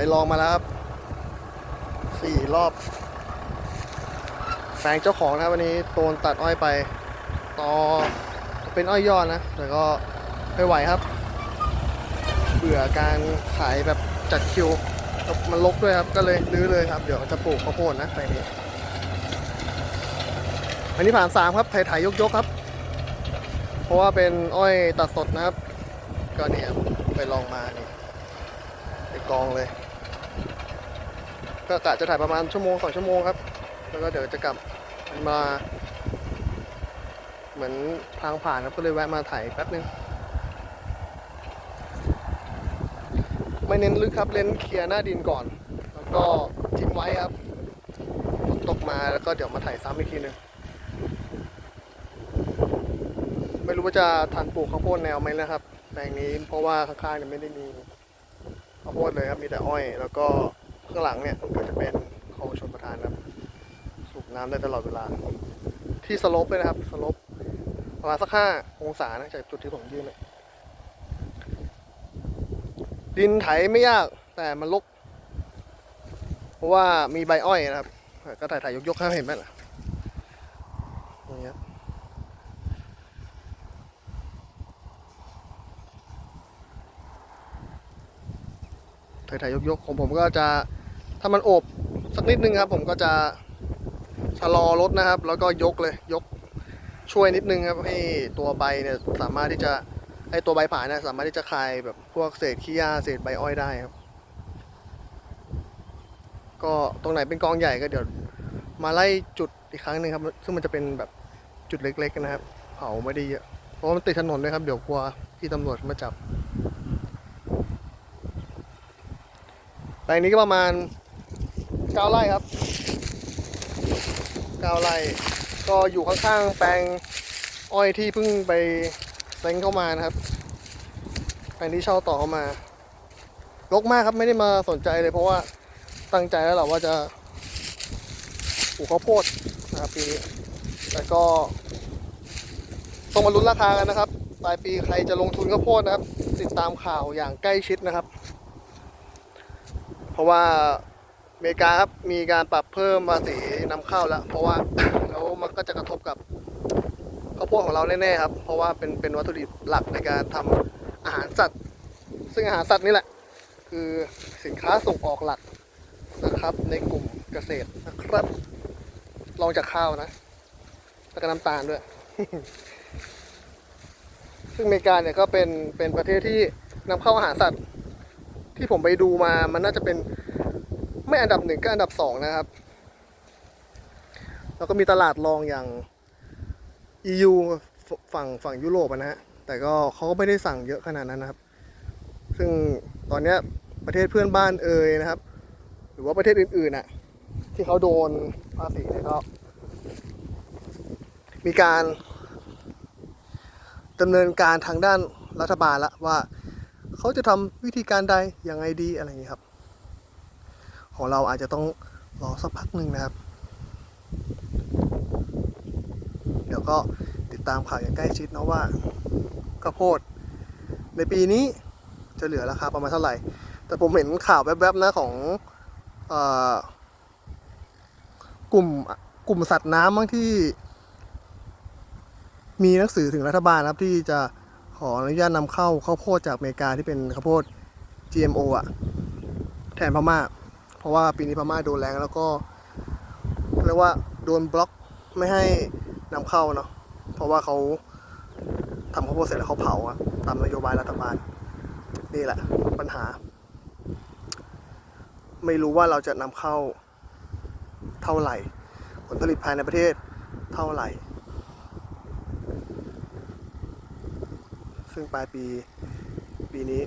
ไปลองมาแล้วครับสี่รอบแฟงเจ้าของนะครับวันนี้โดนตัดอ้อยไป ต่อเป็นอ้อยยอดนะ แต่ก็ไม่ไหวครับ เบื่อการขายแบบจัดคิว มันลกด้วยครับ ก็เลยรื้อเลยครับ เดี๋ยวจะปลูกข้าวโพดนะแปนี้อันนี้ผ่านสามครับไถ่ไถยกยกๆครับ เพราะว่าเป็นอ้อยตัดสดนะครับ ก็เนี่ยไปลองมานี่ไปกองเลย ก็กะจะถ่ายประมาณชั่วโมงสองชั่วโมงครับ แล้วก็เดี๋ยวจะกลับมา เหมือนทางผ่านครับก็เลยแวะมาถ่ายแป๊บนึง ไม่เน้นลึกครับเน้นเคลียร์หน้าดินก่อน แล้วก็ทิ้งไว้ครับฝนตกมาแล้วก็เดี๋ยวมาถ่ายซ้ำอีกทีหนึงไม่รู้ว่าจะทันปลูกข้าวโพดแนวไหมนะครับแปลงนี้เพราะว่าข้างๆเนี่ยไม่ได้มีข้าวโพดเลยครับมีแต่อ้อย แล้วก็ ข้างหลังเนี่ยก็จะเป็นคลองชลประทานครับ สูบน้ำได้ตลอดเวลา ที่สลปเลยนะครับสลปประมาณสักห้าองศานะจากจุดที่ผมยืนเนี่ยดินไถไม่ยากแต่มันลกเพราะว่ามีใบอ้อยนะครับ ก็ถ่ายถ่ายยกๆให้เห็นไหมล่ะอย่างเงี้ยถ่ายถ่ายยกๆของผมก็จะ ถ้ามันโอบสักนิดนึงครับผมก็จะชะลอรถนะครับ แล้วก็ยกเลยยกช่วยนิดนึงครับให้ตัวใบเนี่ยสามารถที่จะไอตัวใบผ่านเนี่ยสามารถที่จะคายแบบพวกเศษขี้หญ้าเศษใบอ้อยได้ครับ ก็ตรงไหนเป็นกองใหญ่ก็เดี๋ยวมาไล่จุดอีกครั้งหนึ่งครับ ซึ่งมันจะเป็นแบบจุดเล็กๆนะครับ เผาไม่ได้เยอะเพราะมันติดถนนด้วยครับ เดี๋ยวกลัวพี่ตำรวจมาจับแปลงนี้ก็ประมาณ 9ไร่ครับ9ไร่ก็อยู่ข้างๆแปลงอ้อยที่เพิ่งไปเซ็งเข้ามานะครับแฟนที่เช่าต่อเข้ามาลกมากครับไม่ได้มาสนใจเลย เพราะว่าตั้งใจแล้วแหละว่าจะปลูกข้าวโพดนะครับปีนี้แต่ก็ต้องมาลุ้นราคากันนะครับปลายปีใครจะลงทุนข้าวโพดนะครับ ติดตามข่าวอย่างใกล้ชิดนะครับ เพราะว่า อเมริกาครับมีการปรับเพิ่มภาษีนำเข้าแล้ว เพราะว่าแล้วมันก็จะกระทบกับข้าวโพดของเราแน่ๆครับ เพราะว่าเป็นเป็นวัตถุดิบหลักในการทำอาหารสัตว์ ซึ่งอาหารสัตว์นี่แหละ คือสินค้าส่งออกหลักนะครับ ในกลุ่มเกษตรนะครับลองจากข้าวนะแล้วก็น้ำตาลด้วย ซึ่งอเมริกาเนี่ยก็เป็นเป็นประเทศที่นำเข้าอาหารสัตว์ ที่ผมไปดูมามันน่าจะเป็น ไม่อันดับหนึ่งก็อันดับสองนะครับ แล้วก็มีตลาดรองอย่าง EU ฝั่งฝั่งยุโรปนะฮะ แต่ก็เขาก็ไม่ได้สั่งเยอะขนาดนั้นนะครับ ซึ่งตอนนี้ประเทศเพื่อนบ้านเอ่ยนะครับ หรือว่าประเทศอื่นๆน่ะที่เขาโดนภาษีเนี่ยก็ มีการดำเนินการทางด้านรัฐบาลละว่าเขาจะทำวิธีการใดยังไงดีอะไรอย่างนี้ครับ ของเราอาจจะต้องรอสักพักหนึ่งนะครับ เดี๋ยวก็ติดตามข่าวอย่างใกล้ชิดนะว่าข้าวโพด ในปีนี้จะเหลือราคาประมาณเท่าไหร่ แต่ผมเห็นข่าวแวบๆนะของอกลุ่มกลุ่มสัตว์น้ำบางที่ มีหนังสือถึงรัฐบาลนะครับที่จะขออนุญาตนำเข้าข้าวโพดจากอเมริกาที่เป็นข้าวโพด GMO อะแทนพม่า ราะว่าปีนี้พม่าโดนแรงแล้วก็เรียกว่าโดนบล็อกไม่ให้นำเข้าเนาะเพราะว่าเขาทำข้าวโพดเสร็จแล้วเขาเผาอะตามนโยบายรัฐบาลนี่แหละปัญหา ไม่รู้ว่าเราจะนำเข้าเท่าไหร่ ผลผลิตภายในประเทศเท่าไหร่ ซึ่งปลายปีปีนี้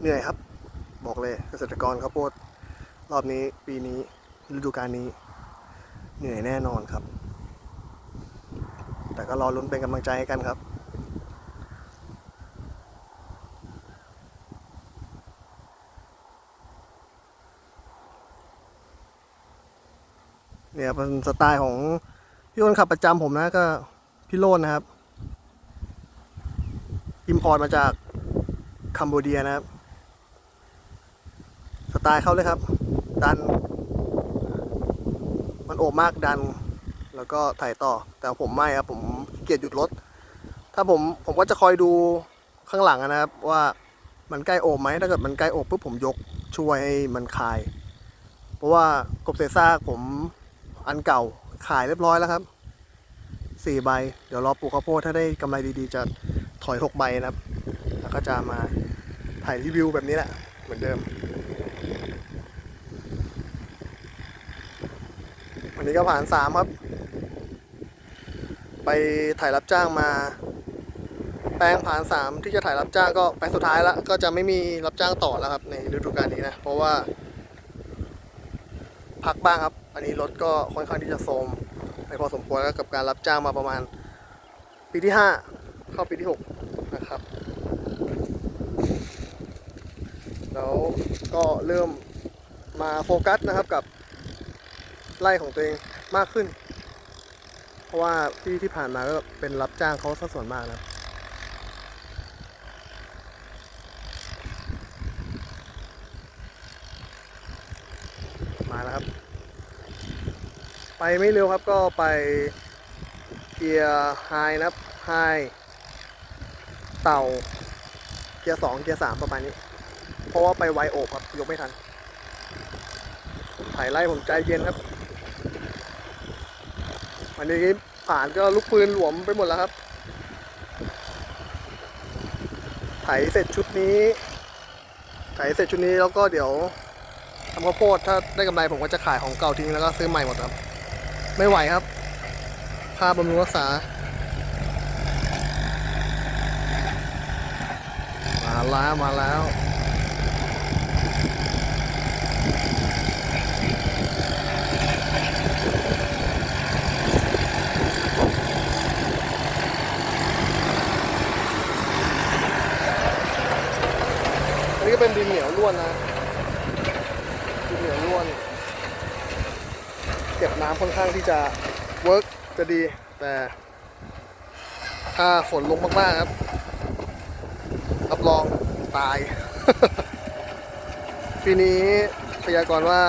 เหนื่อยครับ บอกเลยเกษตรกรข้าวโพด รอบนี้ปีนี้ฤดูกาลนี้เหนื่อยแน่นอนครับ แต่ก็รอลุ้นเป็นกำลังใจให้กันครับเนี่ยเป็นสไตล์ของพี่คนขับประจำผมนะก็พี่โรนนะครับ อิมพอร์ตมาจากคัมโบเดียนะครับ สไตล์เขาเลยครับ ดัน มันโอบมากดัน แล้วก็ถ่ายต่อ แต่ผมไม่ครับ ผมเกลียดหยุดรถ ถ้าผมผมก็จะคอยดูข้างหลังนะครับ ว่ามันใกล้โอบไหมถ้าเกิดมันใกล้โอบปุ๊บผมยกช่วยให้มันคลาย เพราะว่ากบเศษซากผมอันเก่าขายเรียบร้อยแล้วครับสี่ใบ เดี๋ยวรอปลูกข้าวโพดถ้าได้กำไรดีๆ จะถอยหกใบนะครับ แล้วก็จะมาถ่ายรีวิวแบบนี้แหละ เหมือนเดิม นนี้ก็ผ่านสามครับ ไปถ่ายรับจ้างมา แปลงผ่านสามที่จะถ่ายรับจ้างก็แปลงสุดท้ายแล้วก็จะไม่มีรับจ้างต่อแล้วครับในฤดูกาลนี้นะ เพราะว่า พักบ้างครับ อันนี้รถก็ค่อนข้างที่จะโทมไปพอสมควรแล้วกับการรับจ้างมาประมาณ ปีที่ห้าเข้าปีที่หกนะครับแล้วก็เริ่มมาโฟกัสนะครับกับ ไร่ของตัวเองมากขึ้น เพราะว่าที่ที่ผ่านมาก็เป็นรับจ้างเขาซะส่วนมากนะมาแล้วครับ ไปไม่เร็วครับก็ไปเกียร์ไฮนะครับไฮเต่า เกียร์สองเกียร์สามประมาณนี้ เพราะว่าไปไวโอบครับยกไม่ทันถ่ายไล่ผมใจเย็นครับ วันนี้ผ่านก็ลูกปืนหลวมไปหมดแล้วครับ ไถเสร็จชุดนี้ ไถเสร็จชุดนี้แล้วก็เดี๋ยวทำข้าวโพดถ้าได้กำไรผมก็จะขายของเก่าทิ้งแล้วก็ซื้อใหม่หมดครับ ไม่ไหวครับ ค่าบำรุงรักษา มาแล้วมาแล้ว อันนี้ก็เป็นดินเหนียว ล้วนนะดินเหนียวล้วน เก็บน้ำค่อนข้างที่จะเวิร์กจะดี แต่ถ้าฝนลงมากๆครับ รับรองตาย ปีนี้พยากรณ์ว่า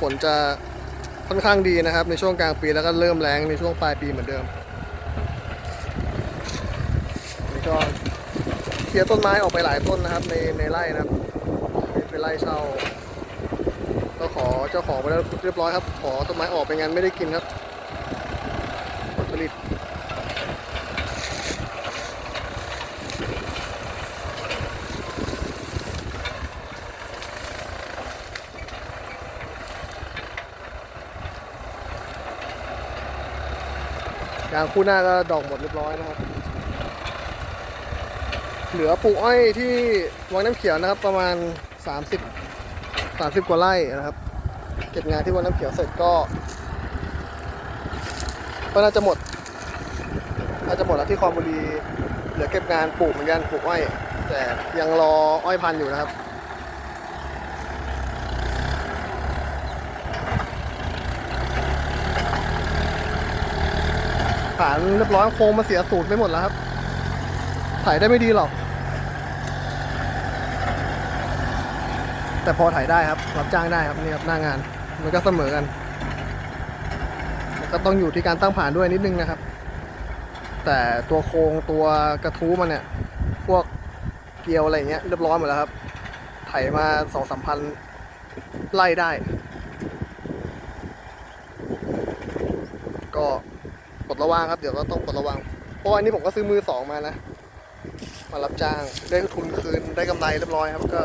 ฝนจะค่อนข้างดีนะครับ ในช่วงกลางปีแล้วก็เริ่มแรงในช่วงปลายปีเหมือนเดิมนี่ก็เคลียร์ต้นไม้ออกไปหลายต้นนะครับในในไร่นะครับ เป็นไร่เช่า ก็ขอเจ้าของไปแล้วเรียบร้อยครับ ขอต้นไม้ออกไปงันไม่ได้กินครับผลผลิตยางคู่หน้าก็ดอกหมดเรียบร้อยนะครับ เหลือปลูกอ้อยที่วังน้ำเขียวนะครับประมาณ 30 30กว่าไร่นะครับ เก็บงานที่วังน้ำเขียวเสร็จก็ ก็น่าจะหมด น่าจะหมดแล้วที่คองบุรีเหลือเก็บงานปลูกเหมือนกันปลูกอ้อย แต่ยังรออ้อยพันธุ์อยู่นะครับฐานเรียบร้อยโครงมาเสียสูตรไปหมดแล้วครับถ่ายได้ไม่ดีหรอก แต่พอถ่ายได้ครับรับจ้างได้ครับนี่ครับหน้างาน มันก็เสมอกันก็ต้องอยู่ที่การตั้งผ่านด้วยนิดนึงนะครับ แต่ตัวโครงตัวกระทู้มันเนี่ย พวกเกลียวอะไรเงี้ยเรียบร้อยหมดแล้วครับ ไถมาสองสามพันไล่ได้ ก็ปลดระวางครับ เดี๋ยวก็ต้องปลดระวัง เพราะว่าอันนี้ผมก็ซื้อมือสองมานะ มารับจ้างได้ทุนคืนได้กำไรเรียบร้อยครับก็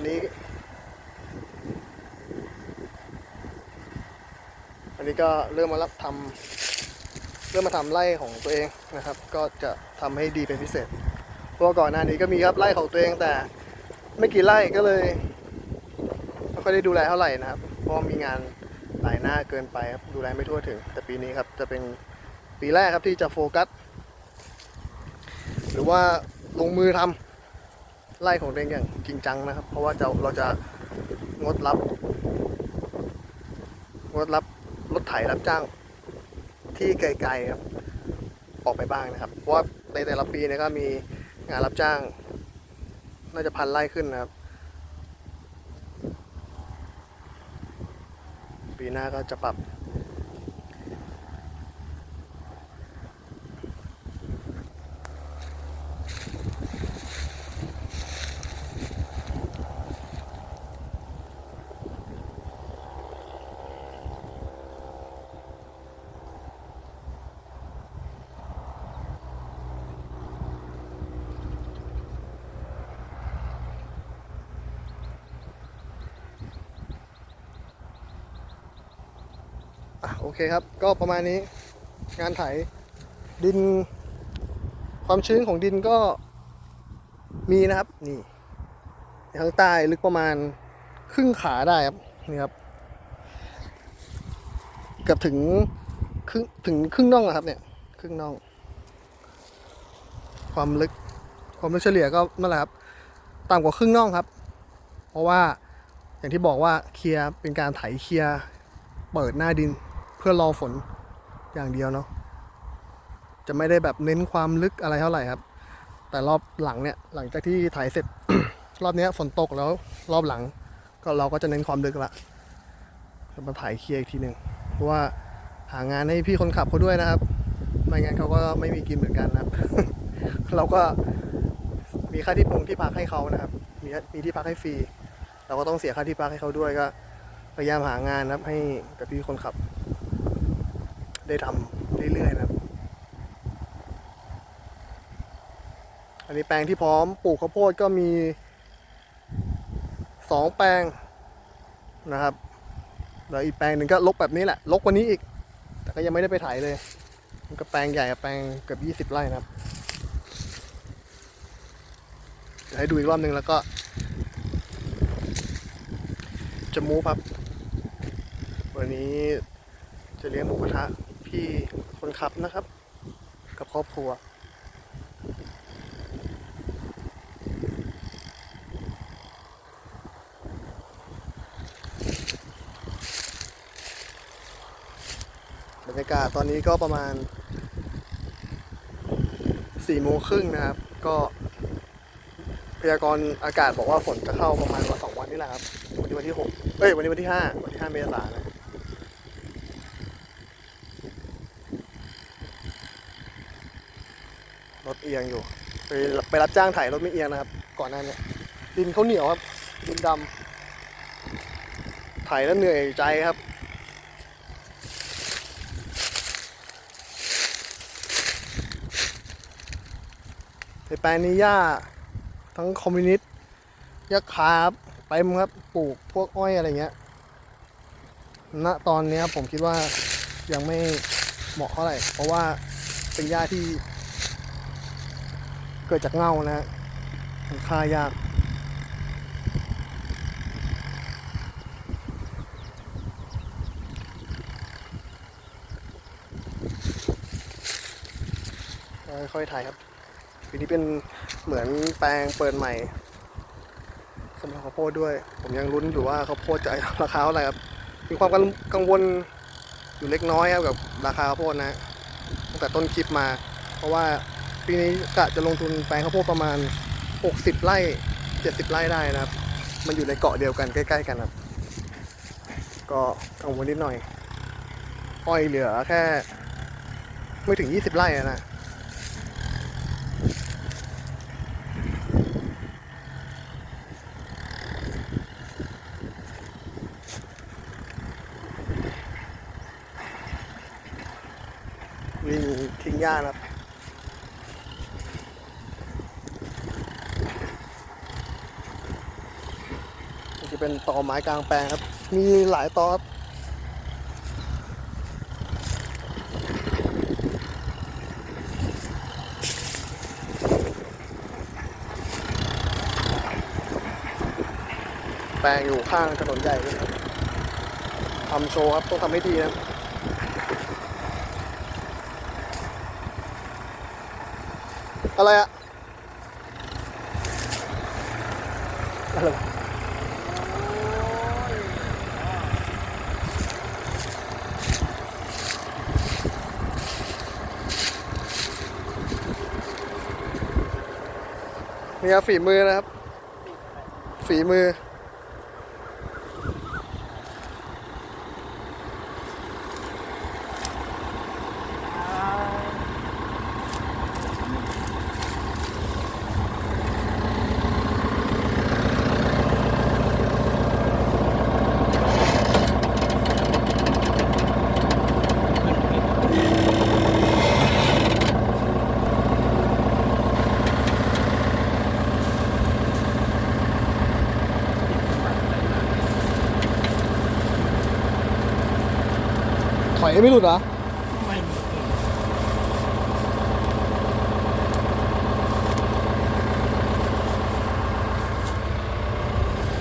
นนี้ อันนี้ก็เริ่มมารับทำเริ่มมาทำไร่ของตัวเองนะครับ ก็จะทำให้ดีเป็นพิเศษ เพราะก่อนหน้านี้ก็มีครับไร่ของตัวเองแต่ไม่กี่ไร่ก็เลยไม่ค่อยได้ดูแลเท่าไหร่นะครับ เพราะมีงานหลายหน้าเกินไปครับดูแลไม่ทั่วถึง แต่ปีนี้ครับจะเป็นปีแรกครับที่จะโฟกัส หรือว่าลงมือทำ ไล่ของตัวเองอย่างจริงจังนะครับ เพราะว่าจะเราจะงดรับ งดรับรถไถรับจ้างที่ไกลๆครับออกไปบ้างนะครับ เพราะว่าในแต่ละปีเนี่ยก็มีงานรับจ้าง น่าจะพันไล่ขึ้นนะครับ ปีหน้าก็จะปรับ โอเคครับ ก็ประมาณนี้งานไถดิน ความชื้นของดินก็มีนะครับ นี่ข้างใต้ลึกประมาณครึ่งขาได้ครับนี่ครับเกือบถึงครึ่งถึงครึ่งน่องอะครับ เนี่ย ครึ่งน่อง ความลึก ความลึกเฉลี่ยก็นั่นแหละครับต่ำกว่าครึ่งน่องครับ เพราะว่าอย่างที่บอกว่าเคลียร์เป็นการไถเคลียร์เปิดหน้าดิน เพื่อรอฝนอย่างเดียวเนาะจะไม่ได้แบบเน้นความลึกอะไรเท่าไหร่ครับ แต่รอบหลังเนี่ยหลังจากที่ถ่ายเสร็จ รอบนี้ฝนตกแล้วรอบหลัง ก็เราก็จะเน้นความลึกละจะมาถ่ายเคลียร์อีกทีหนึ่งเพราะว่าหางานให้พี่คนขับเขาด้วยนะครับ ไม่งั้นเขาก็ไม่มีกินเหมือนกันนะครับ เราก็มีค่าที่ปรุงที่พักให้เขานะครับ มีมีที่พักให้ฟรี เราก็ต้องเสียค่าที่พักให้เขาด้วยก็พยายามหางานนะครับ ให้กับพี่คนขับ ได้ทำเรื่อยๆนะครับ อันนี้แปลงที่พร้อมปลูกข้าวโพดก็มีสองแปลงนะครับแล้วอีกแปลงหนึ่งก็ลกแบบนี้แหละลกกว่านี้อีก แต่ก็ยังไม่ได้ไปไถเลย มันก็แปลงใหญ่แปลงเกือบยี่สิบไร่นะครับเดี๋ยวให้ดูอีกรอบหนึ่งแล้วก็จะมูฟครับ วันนี้จะเลี้ยงหมูกระทะ พี่คนขับนะครับ กับครอบครัว บรรยากาศตอนนี้ก็ประมาณสี่โมงครึ่งนะครับ ก็พยากรณ์อากาศบอกว่าฝนจะเข้าประมาณวันสองวันนี่แหละครับ วันนี้วันที่หกเอ้ย วันนี้วันที่ห้าวันที่ห้าเมษายนนะ รถเอียงอยู่ไปไปรับจ้างถ่ายรถไม่เอียงนะครับ ก่อนหน้านี้ดินเขาเหนียวครับ ดินดำถ่ายแล้วเหนื่อยใจครับในแปลงนี้หญ้าทั้งคอมมิวนิสต์หญ้าคาครับเต็มครับปลูกพวกอ้อยอะไรเงี้ยณตอนนี้ผมคิดว่ายังไม่เหมาะเท่าไหร่ เพราะว่าเป็นหญ้าที่ เกิดจากเงานะฮะมันฆ่ายาก ค่อยๆถ่ายครับปีนี้เป็นเหมือนแปลงเปิดใหม่สำหรับข้าวโพดด้วย ผมยังลุ้นอยู่ว่าข้าวโพดจะราคาเท่าไหร่ครับ มีความกังวลอยู่เล็กน้อยครับกับราคาข้าวโพดนะตั้งแต่ต้นคลิปมา เพราะว่า ปีนี้กะจะลงทุนแปลงข้าวโพดประมาณ 60 ไร่ 70 ไร่ได้นะครับ มันอยู่ในเกาะเดียวกันใกล้ ๆ กันครับ ก็กังวลนิดหน่อย อ้อยเหลือแค่ ไม่ถึง 20 ไร่นะวิ่งทิ้งหญ้านะครับ นี่จะ เป็นตอไม้กลางแปลงครับ มีหลายตอครับแปลงอยู่ข้างถนนใหญ่เลยครับทำโชว์ครับ ต้องทำให้ดีนะครับอะไรอะอะไร นี่ครับฝีมือนะครับ ฝีมือ ถอยไม่หลุดเหรอไม่มีกลิ่น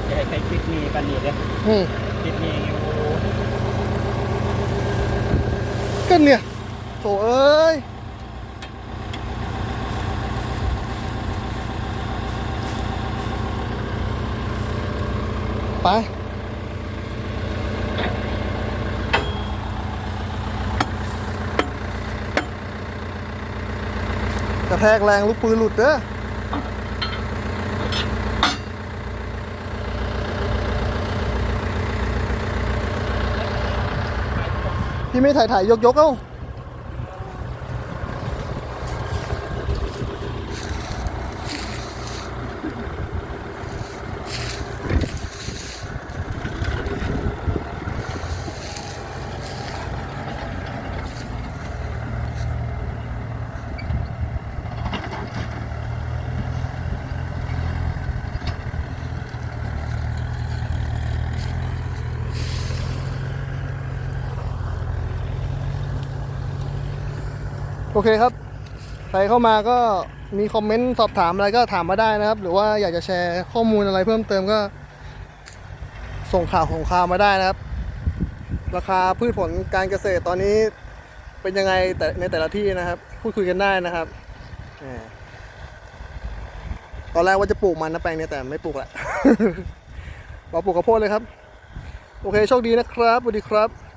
จะให้ใครคลิปนี้กันนี่เลยอืมคลิปนี้อยู่ก็เนี่ยโถเอ้ยไป กระ แทกแรงลูกปืนหลุดเด้อพี่ไม่ถ่ายถ่ายยกยกเอ้า โอเคครับ ใครเข้ามาก็มีคอมเมนต์สอบถามอะไรก็ถามมาได้นะครับ หรือว่าอยากจะแชร์ข้อมูลอะไรเพิ่มเติมก็ ส่งข่าวของข่าวมาได้นะครับ ราคาพืชผลการเกษตรตอนนี้เป็นยังไงแต่ในแต่ละที่นะครับ พูดคุยกันได้นะครับตอนแรกว่าจะปลูกมันนะแปลงเนี้แต่ไม่ปลูกละเราปลูกข้าวโพดเลยครับ โอเคโชคดีนะครับสวัสดีครับ